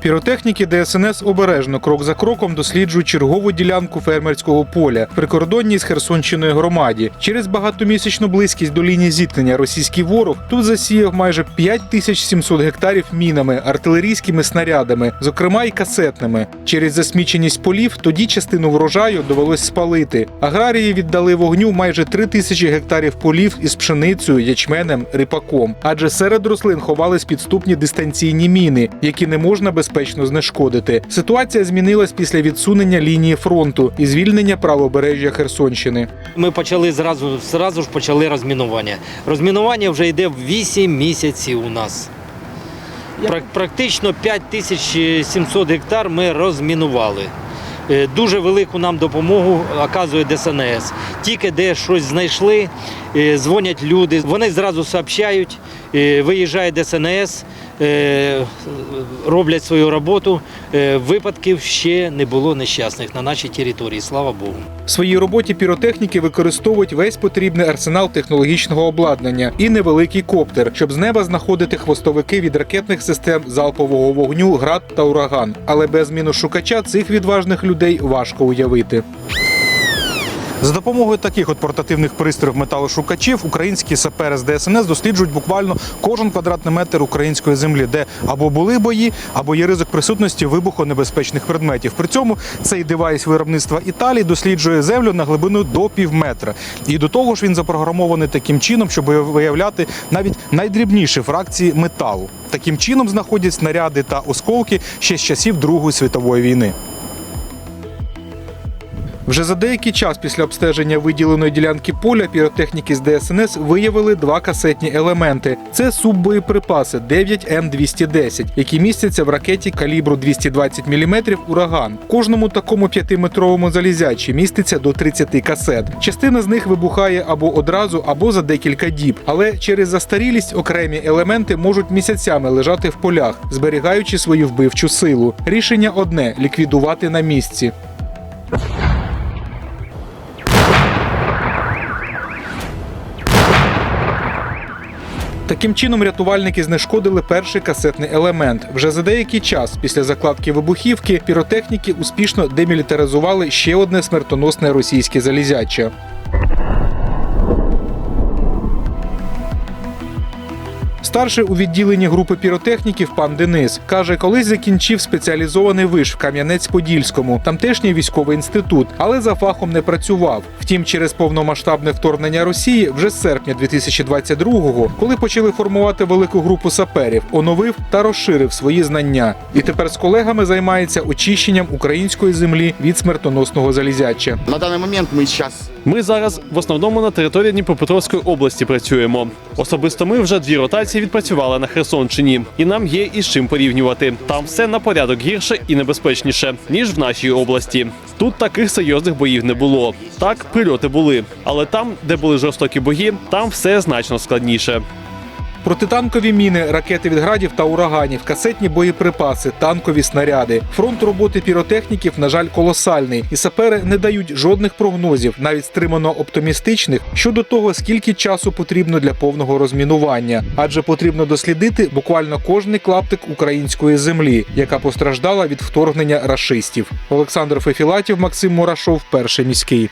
Піротехніки ДСНС обережно крок за кроком досліджують чергову ділянку фермерського поля в прикордонній з Херсонщиною громаді. Через багатомісячну близькість до лінії зіткнення російський ворог тут засіяв майже 5700 гектарів мінами, артилерійськими снарядами, зокрема й касетними. Через засміченість полів тоді частину врожаю довелось спалити. Аграрії віддали вогню майже 3000 гектарів полів із пшеницею, ячменем, рипаком. Адже серед рослин ховались підступні дистанційні міни, які не можна безпечно знешкодити. Ситуація змінилась після відсунення лінії фронту і звільнення правобережжя Херсонщини. Ми почали зразу, зразу ж почали розмінування. Розмінування вже йде 8 місяців у нас. Прак- Практично 5700 гектар ми розмінували. Е, Дуже велику нам допомогу оказує ДСНС. Тільки де щось знайшли, е, дзвонять люди, вони зразу сообщають, е, виїжджає ДСНС, роблять свою роботу. Е, Випадків ще не було нещасних на нашій території, слава Богу. В своїй роботі піротехніки використовують весь потрібний арсенал технологічного обладнання і невеликий коптер, щоб з неба знаходити хвостовики від ракетних систем залпового вогню, град та ураган. Але без міношукача цих відважних людей важко уявити. За допомогою таких от портативних пристроїв металошукачів українські сапери з ДСНС досліджують буквально кожен квадратний метр української землі, де або були бої, або є ризик присутності вибухонебезпечних предметів. При цьому цей девайс виробництва Італії досліджує землю на глибину до півметра. І до того ж він запрограмований таким чином, щоб виявляти навіть найдрібніші фракції металу. Таким чином знаходять снаряди та осколки ще з часів Другої світової війни. Вже за деякий час після обстеження виділеної ділянки поля піротехніки з ДСНС виявили два касетні елементи. Це суббоєприпаси 9М210, які містяться в ракеті калібру 220 мм ураган. В кожному такому 5-метровому залізячі міститься до 30 касет. Частина з них вибухає або одразу, або за декілька діб. Але через застарілість окремі елементи можуть місяцями лежати в полях, зберігаючи свою вбивчу силу. Рішення одне ліквідувати на місці. Таким чином рятувальники знешкодили перший касетний елемент. Вже за деякий час після закладки вибухівки піротехніки успішно демілітаризували ще одне смертоносне російське залізяче. Старший у відділенні групи піротехніків пан Денис каже, колись закінчив спеціалізований виш в Кам'янець-Подільському, тамтешній військовий інститут, але за фахом не працював. Втім, через повномасштабне вторгнення Росії вже з серпня 2022-го, коли почали формувати велику групу саперів, оновив та розширив свої знання. І тепер з колегами займається очищенням української землі від смертоносного залізяча. На даний момент ми зараз Ми зараз в основному на території Дніпропетровської області працюємо. Особисто ми вже дві ротації відпрацювали на Херсонщині, і нам є із чим порівнювати. Там все на порядок гірше і небезпечніше ніж в нашій області. Тут таких серйозних боїв не було. Так, прильоти були, але там, де були жорстокі бої, там все значно складніше. Протитанкові міни, ракети від градів та ураганів, касетні боєприпаси, танкові снаряди. Фронт роботи піротехніків, на жаль, колосальний, і сапери не дають жодних прогнозів, навіть стримано оптимістичних, щодо того, скільки часу потрібно для повного розмінування, адже потрібно дослідити буквально кожний клаптик української землі, яка постраждала від вторгнення рашистів. Олександр Фефілатів, Максим Мурашов, перший міський.